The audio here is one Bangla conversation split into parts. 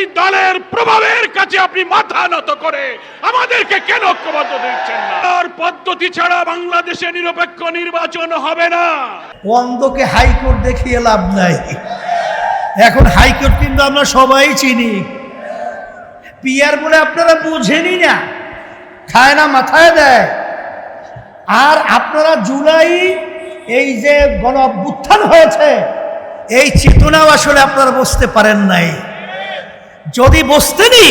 একটি দলের প্রভাবের কাছে আপনি মাথা নত করে আমাদেরকে কেন ঐক্যবদ্ধ দিচ্ছেন না? আর পদ্ধতি ছাড়া বাংলাদেশে নিরপেক্ষ নির্বাচন হবে না। অন্ধকে হাইকোর্ট দেখিয়ে লাভ নাই। এখন হাইকোর্ট কিন্তু আমরা সবাই চিনি। পিয়ার বলে আপনারা বুঝেনি না। খায় না, মাথায় দেয়। আর আপনারা জুলাই এই যে গণ অভ্যুত্থান হয়েছে, এই চেতনাও আসলে আপনারা বুঝতে পারেন নাই। যদি বসতেনি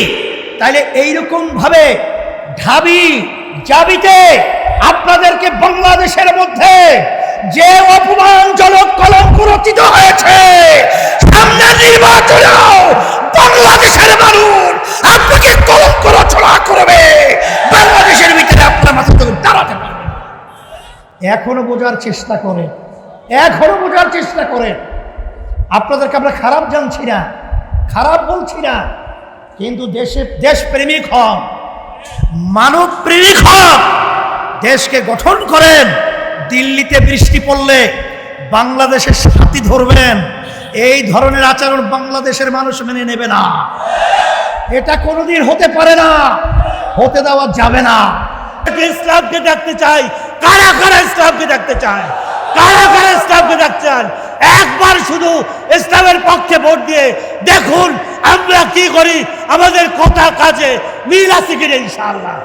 তাহলে এইরকম ভাবে ঢাবি জাবিতে আপনাদেরকে বাংলাদেশের মধ্যে যে অপমানজনক কলঙ্ক রচিত হয়েছে, সামনে নির্বাচনেও বাংলাদেশের মানুষ আপনাকে কলঙ্ক রচনা করবে। বাংলাদেশের ভিতরে আপনার মাথা থেকে দাঁড়াতে পারবে এখনও বোঝার চেষ্টা করে এখনও বোঝার চেষ্টা করেন। আপনাদেরকে আমরা খারাপ জানছি না। খারাপ বলছি না, কিন্তু দেশে দেশপ্রেমিক হন মানব প্রেমিক হন, দেশকে গঠন করেন, দিল্লিতে বৃষ্টি পড়লে বাংলাদেশের সাথী ধরবেন, এই ধরনের আচরণ বাংলাদেশের মানুষ মেনে নেবে না। এটা কোনোদিন হতে পারে না, হতে দেওয়া যাবে না। ইসলামকে দেখতে চাই কারা কারা ইসলামকে দেখতে চায়? কারা কারা ইসলামকে দেখতে চান একবার শুধু ইসলামের পক্ষে ভোট দিয়ে দেখুন আমরা কি করি, আমাদের কথা কাজে মিল আছে কিনা ইনশাআল্লাহ।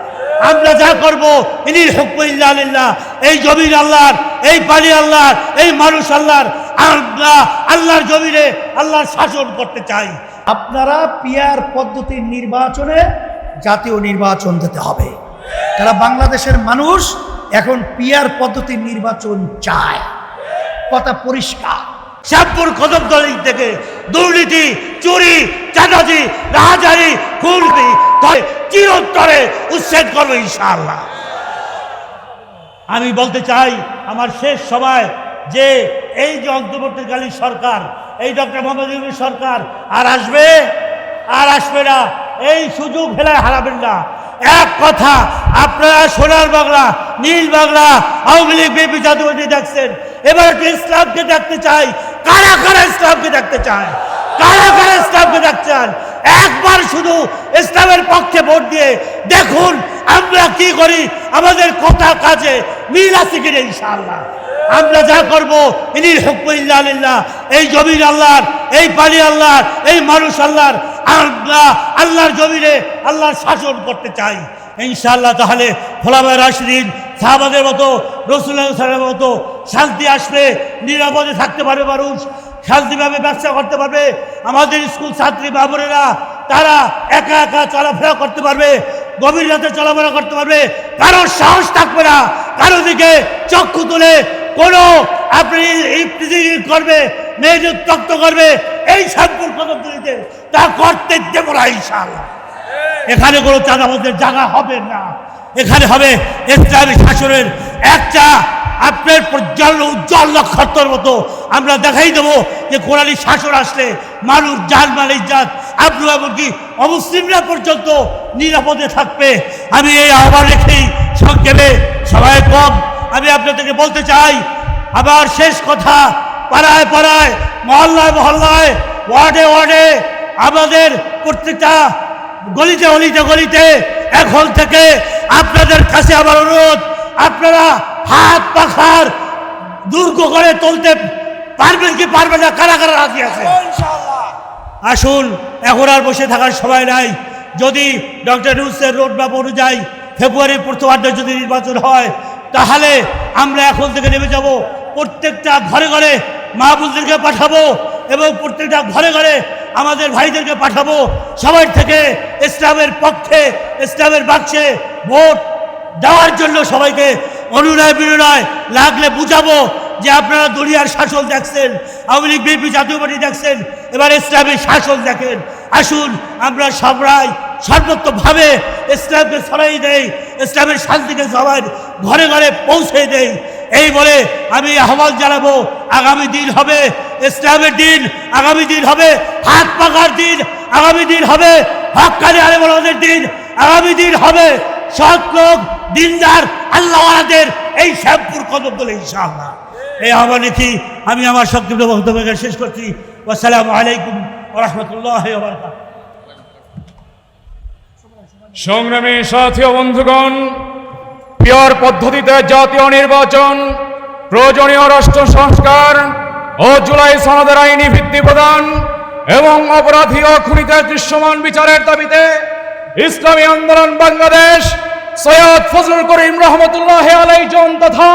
আমরা যা করব, ইনির হুকম আলিল্লাহ এই জমির আল্লাহর, এই পানি আল্লাহর, এই মানুষ আল্লাহর। আমরা আল্লাহর জমিনে আল্লাহর শাসন করতে চাই। আপনারা পিয়ার পদ্ধতির নির্বাচনে জাতীয় নির্বাচন দিতে হবে। তারা বাংলাদেশের মানুষ এখন পিয়ার পদ্ধতির নির্বাচন চায়। কথা পরিষ্কার। শ্যামপুর কদমতলি থেকে দুর্নীতি, চুরি চাঁদাজি রাহাজারি খুলবি চিরন্তরে উচ্ছেদ করব ইনশাআল্লাহ। আমি বলতে চাই, আমার শেষ সময়, যে এই যে অন্তর্বর্তীকালীন সরকার, এই ডক্টর মোহাম্মদ সরকার, আর আসবে আর আসবে না, এই সুযোগ ফেলায় হারাবেন না। এক কথা, আপনারা সোনার বাংলা, নীল বাংলা, আওয়ামী লীগ বিপি জাতীয়বাদী দেখছেন। এবার একটু ইসলামকে দেখতে চাই। কারা কারা ইসলামকে দেখতে চায়? কারা কারা ইসলামকে দেখতে চান? একবার শুধু ইসলামের পক্ষে ভোট দিয়ে দেখুন আমরা কি করি। আমাদের কথা কাজে মিল আছে কিনা ইনশাআল্লাহ। আমরা যা করব, ইনির হুকম ইল্লা আলিল্লাহ এই জমির আল্লাহর, এই পানি আল্লাহর, এই মানুষ আল্লাহর। আমরা আল্লাহর জমিরে আল্লাহর শাসন করতে চাই। ইনশাআল্লাহ তাহলে ফোলাবাই রাশিদিন, সাহাবাদের মতো সাহেবের মতো শান্তি আসবে, নিরাপদে থাকতে পারবে মানুষ, শান্তিভাবে ব্যবসা করতে পারবে। আমাদের স্কুল ছাত্রী বাবুরেরা তারা একা একা চলাফেরা করতে পারবে, গভীর রাতে চলাফেরা করতে পারবে। কারোর সাহস থাকবে না, কারও দিকে চক্ষু তুলে কোনো আপনি করবে মেয়েদের তক্ত করবে এই শ্যামপুর কদমতলিতে তা করতে দেবো না ইনশাআল্লাহ। এখানে কোনো চাঁদাবাজের জায়গা হবে না। এখানে হবে ইসলামী শাসনের একটা আপনার প্রজ্বল উজ্জ্বল নক্ষত্রের মতো। আমরা দেখাই দেবো যে কোরআনী শাসন আসলে মানুষ জান মাল ইজ্জাত আপনি এমনকি অমুসলিমরা পর্যন্ত নিরাপদে থাকবে। আমি এই আহ্বান রেখেই সংক্ষেপে সবাই কম আমি আপনাদেরকে বলতে চাই আবার শেষ কথা পাড়ায় পাড়ায় মহল্লায় মহল্লায় ওয়ার্ডে ওয়ার্ডে আমাদের প্রত্যেকটা গলিতে গলিতে গলিতে এখন থেকে আপনাদের কাছে আমার অনুরোধ আপনারা হাত পাখার দুর্গ করে তুলতে পারবেন কি পারবেন না কারা কারা রাজি আছে? আসুন এখন আর বসে থাকার সময় নাই। যদি ডক্টর নিউজের রোডম্যাপ অনুযায়ী ফেব্রুয়ারির প্রথমার্ধে যদি নির্বাচন হয় তাহলে আমরা এখন থেকে নেমে যাব। প্রত্যেকটা ঘরে ঘরে মাহবুবদেরকে পাঠাবো এবং প্রত্যেকটা ঘরে ঘরে আমাদের ভাইদেরকে পাঠাবো। সবার থেকে ইসলামের পক্ষে, ইসলামের বাক্সে ভোট দেওয়ার জন্য সবাইকে অনুনয় বিনয় লাগলে বুঝাবো যে আপনারা দুনিয়ার শাসন দেখছেন, Awami League, BNP Jatiya party দেখছেন, এবার ইসলামের শাসন দেখেন। আসুন আমরা সবাই সর্বোত্তমভাবে ইসলামকে ছড়াই দেই ইসলামের শান্তিকে সবাই ঘরে ঘরে পৌঁছে দেই এই বলে আমি আহ্বান জানাব, আগামী দিন হবে ইসলামের দিন, আগামী দিন হবে হাত পাকার দিন, আগামী দিন হবে হকানি আলেমদের দিন, আগামী দিন হবে সৎ লোক, দিনদার আল্লাহদের এই শ্যামপুর কদম তোলে ইনশাআল্লাহ। এই আহ্বান রেখে আমি আমার সংক্ষিপ্ত বক্তব্য শেষ করছি। আসসালামু আলাইকুম রহমতুল্লাহ সংগ্রামী সাথী বন্ধুগণ পিয়র পদ্ধতিতে জাতীয় নির্বাচন, প্রয়োজনীয় রাষ্ট্র সংস্কার ও জুলাই সনদের আইনি ভিত্তি প্রদান এবং অপরাধী ও দৃশ্যমান বিচারের দাবিতে ইসলামী আন্দোলন বাংলাদেশ, সৈয়দ ফজলুল করিম রহমতুল্লাহ আলাইজন তথা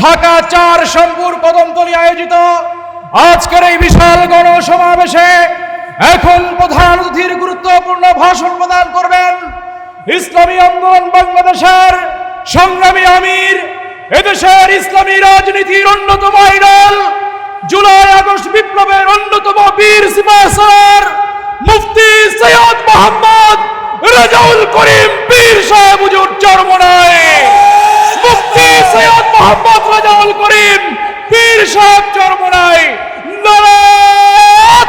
ঢাকা চার শ্যামপুর কদমতলী আয়োজিত আজকের এই বিশাল গণসমাবেশে এখন প্রধান অতিথির গুরুত্বপূর্ণ ভাষণ প্রদান করবেন ইসলামী আন্দোলন বাংলাদেশের সংগ্রামী আমির, এদেশের ইসলামী রাজনীতির অন্যতম আইডল, জুলাই আগস্ট বিপ্লবের অন্যতম বীর সিপাহসার মুফতি সৈয়দ মোহাম্মদ রাজাউল করিম পীর সাহেব হুজুর চরমনায়। মুফতি সৈয়দ মোহাম্মদ রাজাউল করিম পীর সাহেব চরমনায়। নারায়ণ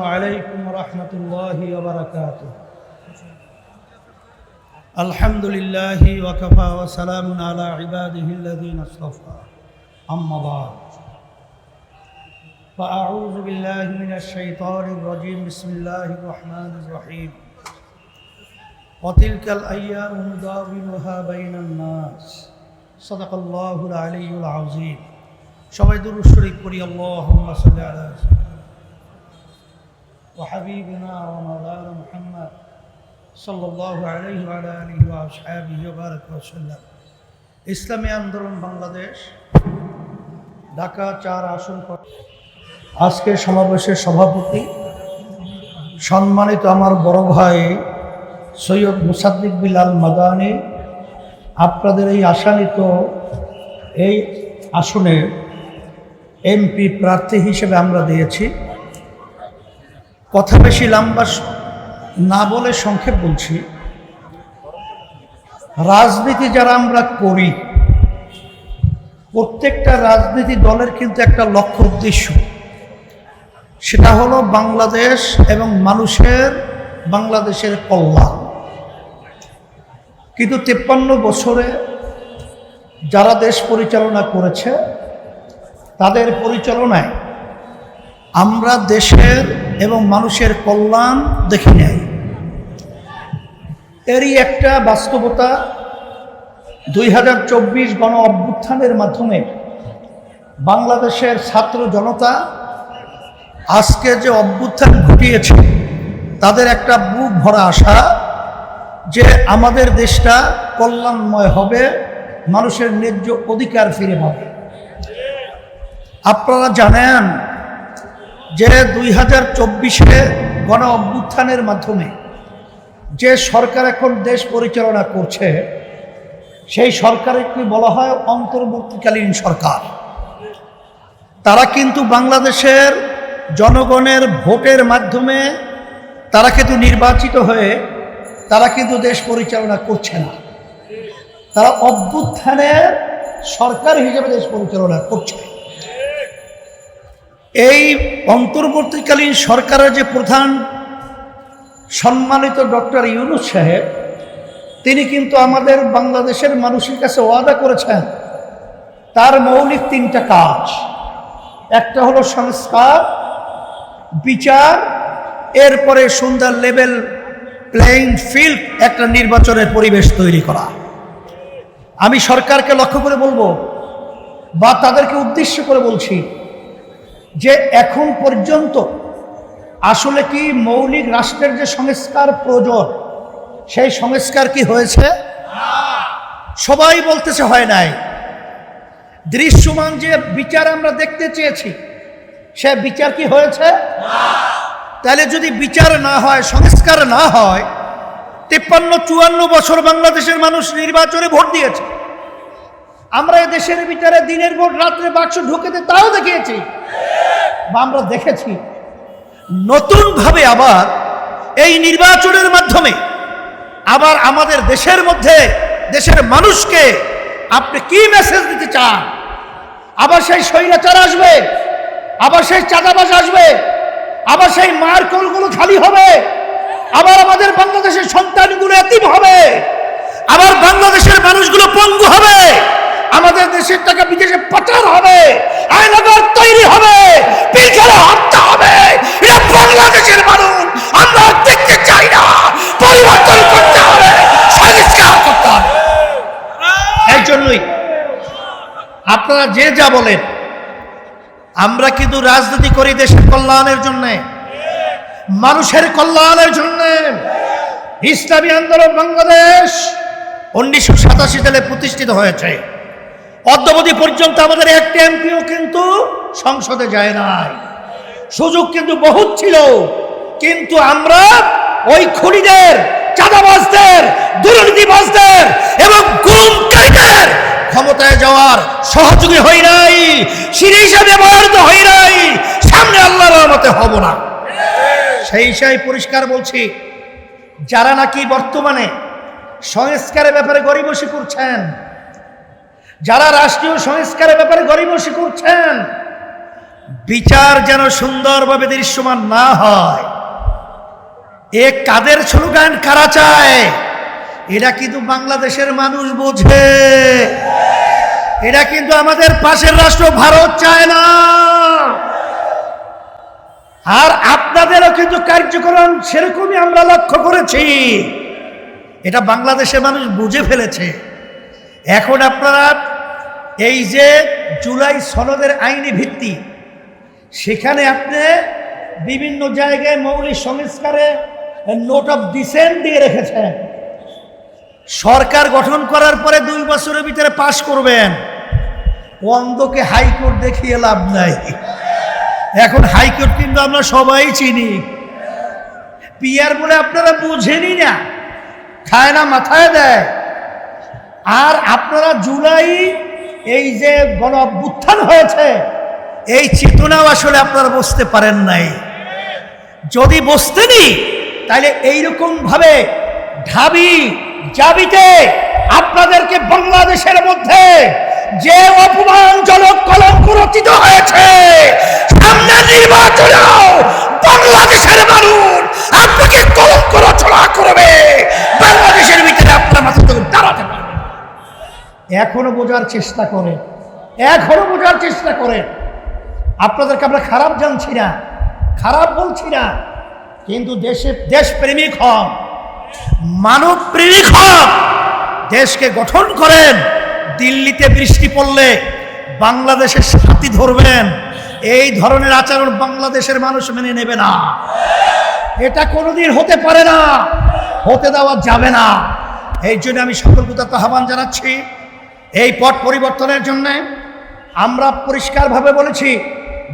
আলহামদুলিল্লাহ ওয়াকফা ওয়াসালাম আলা ইবাদিহিল্লাযীন আসরাফা আম্মা বাদ فأعوذ بالله من الشيطان الرجيم بسم الله الرحمن الرحيم وتلك الأيام نداولها بين الناس صدق الله العلي العظيم সবাই দুরূদ শরীফ পড়ি আল্লাহুম্মা সাল্লি আলা সাইয়্যিদিনা وحبيبنا ومولانا محمد صلى সাল্লাহ ইসলামী আন্দোলন বাংলাদেশ, ঢাকা চার আসন আজকের সমাবেশের সভাপতি সম্মানিত আমার বড় ভাই সৈয়দ মুসাদ্দিক বিলাল মাদানি, আপনাদের এই আসানিত এই আসনে এমপি প্রার্থী হিসেবে আমরা দিয়েছি। কথা বেশি লম্বা না বলে সংক্ষেপ বলছি। রাজনীতি যারা আমরা করি, প্রত্যেকটা রাজনীতি দলের কিন্তু একটা লক্ষ্য উদ্দেশ্য। সেটা হলো বাংলাদেশ এবং মানুষের, বাংলাদেশের কল্যাণ। কিন্তু তেপ্পান্ন বছরে যারা দেশ পরিচালনা করেছে, তাদের পরিচালনায় আমরা দেশের এবং মানুষের কল্যাণ দেখি নাই। এরই একটা বাস্তবতা দুই হাজার চব্বিশ গণ অভ্যুত্থানের মাধ্যমে বাংলাদেশের ছাত্র জনতা আজকে যে অভ্যুত্থান ঘটিয়েছে, তাদের একটা বুক ভরা আশা যে আমাদের দেশটা কল্যাণময় হবে, মানুষের ন্যায্য অধিকার ফিরে পাবে। আপনারা জানেন যে দুই হাজার চব্বিশে গণ অভ্যুত্থানের মাধ্যমে যে সরকার এখন দেশ পরিচালনা করছে, সেই সরকারকে বলা হয় অন্তর্বর্তীকালীন সরকার? তারা কিন্তু বাংলাদেশের জনগণের ভোটের মাধ্যমে তারা কিন্তু নির্বাচিত হয়ে তারা কিন্তু দেশ পরিচালনা করছে না। তারা অভ্যুত্থানের সরকার হিসেবে দেশ পরিচালনা করছে। এই অন্তর্বর্তীকালীন সরকারের যে প্রধান সম্মানিত ডক্টর ইউনুস সাহেব, তিনি কিন্তু আমাদের বাংলাদেশের মানুষের কাছে ওয়াদা করেছেন, তার মৌলিক তিনটা কাজ। একটা হলো সংস্কার, বিচার, এরপরে সুন্দর লেভেল প্লেইং ফিল্ড একটা নির্বাচনের পরিবেশ তৈরি করা। আমি সরকারকে লক্ষ্য করে বলব, বা তাদেরকে উদ্দেশ্য করে বলছি যে এখন পর্যন্ত আসলে কি মৌলিক রাষ্ট্রের যে সংস্কার প্রয়োজন, সেই সংস্কার কি হয়েছে? সবাই বলতেছে হয় নাই। দৃশ্যমান যে বিচার আমরা দেখতে চেয়েছি, সে বিচার কি হয়েছে? তাহলে যদি বিচার না হয়, সংস্কার না হয়, তেপ্পান্ন চুয়ান্ন বছর বাংলাদেশের মানুষ নির্বাচনে ভোট দিয়েছে। আমরা এ দেশের বিচারে দিনের ভোট, রাত্রে বাক্স ঢুকেতে তাও দেখিয়েছি। বা আমরা দেখেছি। নতুনভাবে আবার এই নির্বাচনের মাধ্যমে আবার আমাদের দেশের মধ্যে দেশের মানুষকে আপনি কি মেসেজ দিতে চান? আবার সেই স্বৈরাচার আসবে, আবার সেই চাঁদাবাজ আসবে, আবার সেই মার কোলগুলো খালি হবে, আবার আমাদের বাংলাদেশের সন্তানগুলো এতিম হবে, আবার বাংলাদেশের মানুষগুলো পঙ্গু হবে। আমাদের দেশের টাকা বিদেশে পাচার হবে আয়নাগর তৈরি হবে পিলখানা হত্যা হবে। এটা বাংলাদেশের মানুষ, আমরা দেখতে চাই না। পরিবর্তন করতে হবে, সংস্কার করতে হবে। এই জন্যই আপনারা যে যা বলেন, আমরা কিন্তু রাজনীতি করি দেশের কল্যাণের জন্য, মানুষের কল্যাণের জন্য। ইসলামী আন্দোলন বাংলাদেশ উনিশশো সাতাশি সালে প্রতিষ্ঠিত হয়েছে। অদ্যবধি পর্যন্ত আমাদের একটা এমপিও কিন্তু সংসদে যায় নাই। সুযোগ কিন্তু বহুত ছিল, কিন্তু আমরা ওই খুনিদের, চাঁদাবাজদের, দুর্নীতিবাজদের এবং গুমকারীদের ক্ষমতায় যাওয়ার সহযোগী হই নাই সিঁড়ি হিসাবে ব্যবহৃত হই নাই, সামনে আল্লাহর রহমতে হব না। সেই হিসাবে পরিষ্কার বলছি, যারা নাকি বর্তমানে সংস্কারের ব্যাপারে গরিবসী করছেন যারা রাষ্ট্রীয় সংস্কারের ব্যাপারে গরিবসী করছেন বিচার যেন সুন্দরভাবে দৃশ্যমান না হয়। এ কাদের স্লোগান? কারা চায়? এরা কিন্তু বাংলাদেশের মানুষ বোঝে। এরা কিন্তু আমাদের পাশের রাষ্ট্র ভারত চায় না। আর আপনাদেরও কিন্তু কার্যক্রম সেরকমই আমরা লক্ষ্য করেছি। এটা বাংলাদেশের মানুষ বুঝে ফেলেছে। এখন আপনারা এই যে জুলাই সনদের আইনি ভিত্তি, সেখানে আপনি বিভিন্ন জায়গায় মৌলিক সংস্কারে নোট অফ ডিসেন্ট দিয়ে রেখেছেন। সরকার গঠন করার পরে দুই বছরের ভিতরে পাশ করবেন। অন্ধকে হাইকোর্ট দেখিয়ে লাভ নাই। এখন হাইকোর্ট কিন্তু আমরা সবাই চিনি। পিয়ার বলে আপনারা বুঝেনি না। খায় না, মাথায় দেয়। আর আপনারা জুলাই এই যে গণ অভ্যুত্থান হয়েছে, এই চেতনাও আসলে আপনারা বুঝতে পারেন নাই। যদি বসতেনি তাহলে এইরকম ভাবে ঢাবি জাবিতে আপনাদেরকে বাংলাদেশের মধ্যে যে অপমানজনক কলঙ্ক রচিত হয়েছে, সামনে নির্বাচনেও বাংলাদেশের মানুষ আপনাকে কলঙ্ক রচনা করবে। বাংলাদেশের ভিতরে আপনার মাথা দাঁড়াতে পারবে না। এখনও বোঝার চেষ্টা করে এখনও বোঝার চেষ্টা করে আপনাদেরকে আমরা খারাপ জানছি না, খারাপ বলছি না, কিন্তু দেশে দেশপ্রেমিক হন মানব প্রেমিক হন, দেশকে গঠন করেন, দিল্লিতে বৃষ্টি পড়লে বাংলাদেশের সাথী ধরবেন, এই ধরনের আচরণ বাংলাদেশের মানুষ মেনে নেবে না। এটা কোনোদিন হতে পারে না, হতে দেওয়া যাবে না। এই জন্য আমি সকল কোথাও আহ্বান জানাচ্ছি। এই পট পরিবর্তনের জন্য আমরা পরিষ্কারভাবে বলেছি,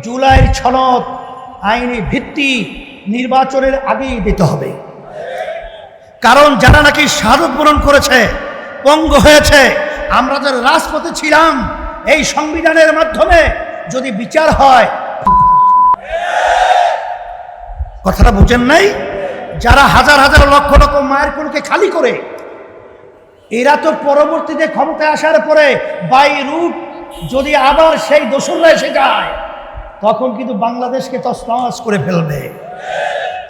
জুলাইয়ের ছনদ আইনি ভিত্তি নির্বাচনের আগেই দিতে হবে। কারণ যারা নাকি শাহাদত বরণ করেছে, পঙ্গ হয়েছে, আমরা যারা রাজপথে ছিলাম, এই সংবিধানের মাধ্যমে যদি বিচার হয়, কথাটা বুঝেন নাই? যারা হাজার হাজার লক্ষ লক্ষ মায়ের কোলকে খালি করে এরা তো পরবর্তীতে ক্ষমতায় আসার পরে বাই রুট যদি আবার সেই দোসররা এসে যায়, তখন কিন্তু বাংলাদেশকে তসনস করে ফেলবে।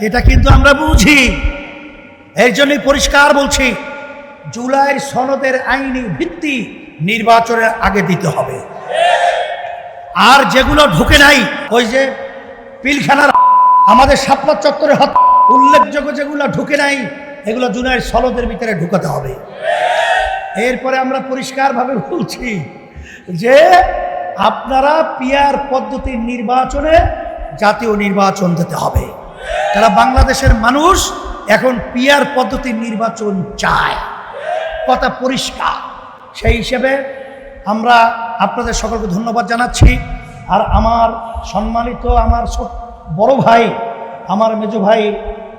এটা কিন্তু আমরা বুঝি। এর জন্যই পরিষ্কার বলছি, জুলাইয়ের সনদের আইনি ভিত্তি নির্বাচনের আগে দিতে হবে। আর যেগুলো ঢুকে নাই, ওই যে পিলখানার আমাদের সাপলা চত্বরে উল্লেখযোগ্য যেগুলো ঢুকে নাই এগুলো জুলাইয়ের সনদের ভিতরে ঢুকাতে হবে। এরপরে আমরা পরিষ্কারভাবে বলছি যে আপনারা পিয়ার পদ্ধতির নির্বাচনে জাতীয় নির্বাচন দিতে হবে। তারা বাংলাদেশের মানুষ, এখন পিয়ার পদ্ধতির নির্বাচন চায়। কথা পরিষ্কার। সেই হিসেবে আমরা আপনাদের সকলকে ধন্যবাদ জানাচ্ছি। আর আমার সম্মানিত আমার বড় ভাই, আমার মেজো ভাই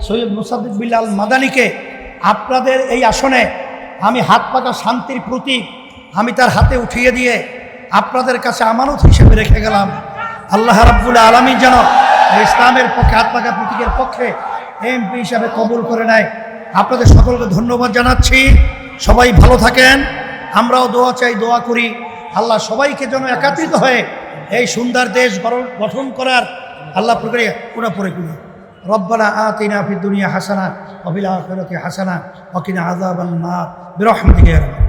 সৈয়দ মুসাদ্দিক বিল্লাল মাদানিকে, আপনাদের এই আসনে আমি হাত পাকা শান্তির প্রতীক, আমি তার হাতে উঠিয়ে দিয়ে আপনাদের কাছে আমানত হিসেবে রেখে গেলাম। আল্লাহ রাব্বুল আলমী যেন ইসলামের পক্ষে, হাত পাকা প্রতীকের পক্ষে এমপি হিসাবে কবুল করে নেয়। আপনাদের সকলকে ধন্যবাদ জানাচ্ছি। সবাই ভালো থাকেন। আমরাও দোয়া চাই, দোয়া করি। আল্লাহ সবাইকে যেন একাত্রিত হয়ে এই সুন্দর দেশ গঠন করার আল্লাহ প্রক্রিয়া পুরা পরে ربنا آتنا في الدنيا حسنة وفي الآخرة حسنة وقنا عذاب النار برحمتك يا رب.